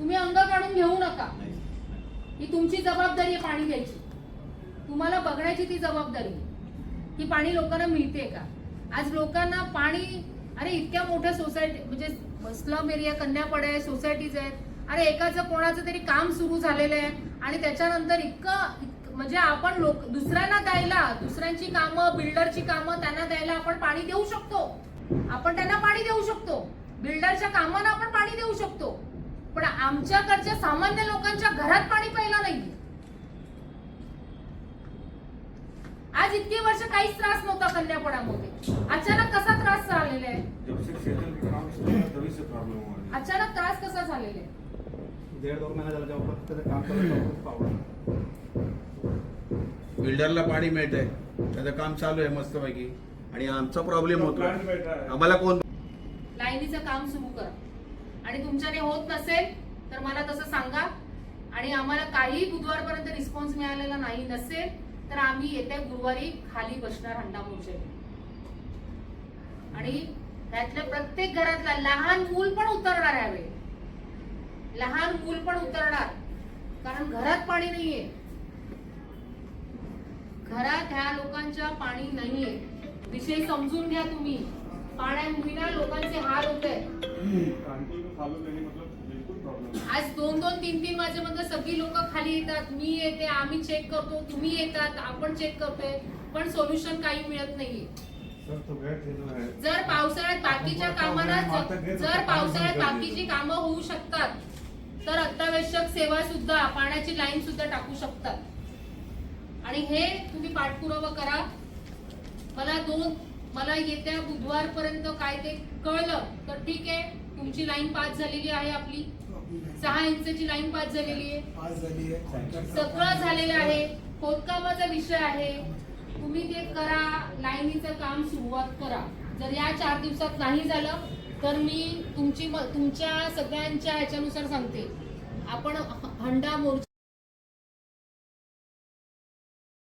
तुम्ही अंग काढून घेऊ नका. ही तुमची जबाबदारी आहे पाणी द्यायची तुम्हाला बघण्याची ती जबाबदारी आहे. की पाणी लोकांना मिळते का? आज लोकांना पाणी अरे इतक्या मोठ्या सोसायटी म्हणजे स्लम एरिया कन्यापड आहे सोसायटीज आहेत. अरे एकाचं कोणाचं तरी काम सुरू झालेलं आहे. आणि त्याच्यानंतर इतकं म्हणजे आपण लोक दुसऱ्यांना द्यायला दुसऱ्यांची कामं बिल्डरची कामं त्यांना द्यायला आपण पाणी देऊ शकतो. आपण त्यांना पाणी देऊ शकतो. बिल्डरच्या कामांना आपण पण आमच्याकडच्या सामान्य लोकांच्या घरात पाणी प्यायला नाही आज इतकी वर्ष काहीच त्रास नव्हता कन्यापडामध्ये अचानक कसा त्रास झालेला आहे? है अचानक त्रास कसा झालेला आहे? दीड दोन महिना झाला जेव्हा त्याचं काम करत पावलं. बिल्डरला पाणी मिळतंय. त्याचं काम चालू आहे मस्तपैकी. आणि आमचा प्रॉब्लेम होतो. है आम्हाला कोण लाईनीचं काम सुरू करा. आणि तुमच्याने होत नसेल तर मला तसं सांगा. आणि आम्हाला काही बुधवारपर्यंत रिस्पॉन्स मिळालेला नाही नसेल तर आम्ही येत्या गुरुवारी खाली बसणार हंडा मोर्चे. आणि त्यातल्या प्रत्येक घरातला लहान मूल पण उतरणार यावेळी. लहान मूल पण उतरणार. कारण घरात पाणी नाहीये. घरात ह्या लोकांच्या पाणी नाहीये. विषय समजून घ्या तुम्ही. पाण्याविना लोकांचे हाल होत आहेत. आज दोन दोन तीन तीन वाजेपर्यंत सगळी लोक खाली येतात. मी येते आम्ही चेक करतो तुम्ही येतात आपण चेक करतोय पण सोल्युशन काही मिळत नाहीये. जर पावसाळ्यात बाकीच्या कामांना ज- जर पावसाळ्यात बाकीची कामं होऊ शकतात तर अत्यावश्यक सेवा सुद्धा पाण्याची लाईन सुद्धा टाकू शकतात. आणि हे तुम्ही पाठपुरावा करा. मला दोन मला येत्या बुधवारपर्यंत काय ते कळलं तर ठीक आहे. तुमची लाईन पास झालेली आहे आपली. सहा इंचची लाईन पास झालेली आहे. पास झाली आहे. सगळं झालेलं आहे. खोदकामाचा विषय आहे. तुम्ही ते करा. लाईनीचं काम सुरुवात करा. जर या चार दिवसात नाही झालं तर मी तुमची तुमच्या सगळ्यांच्या ह्याच्यानुसार सांगते. आपण हंडा मोर्चा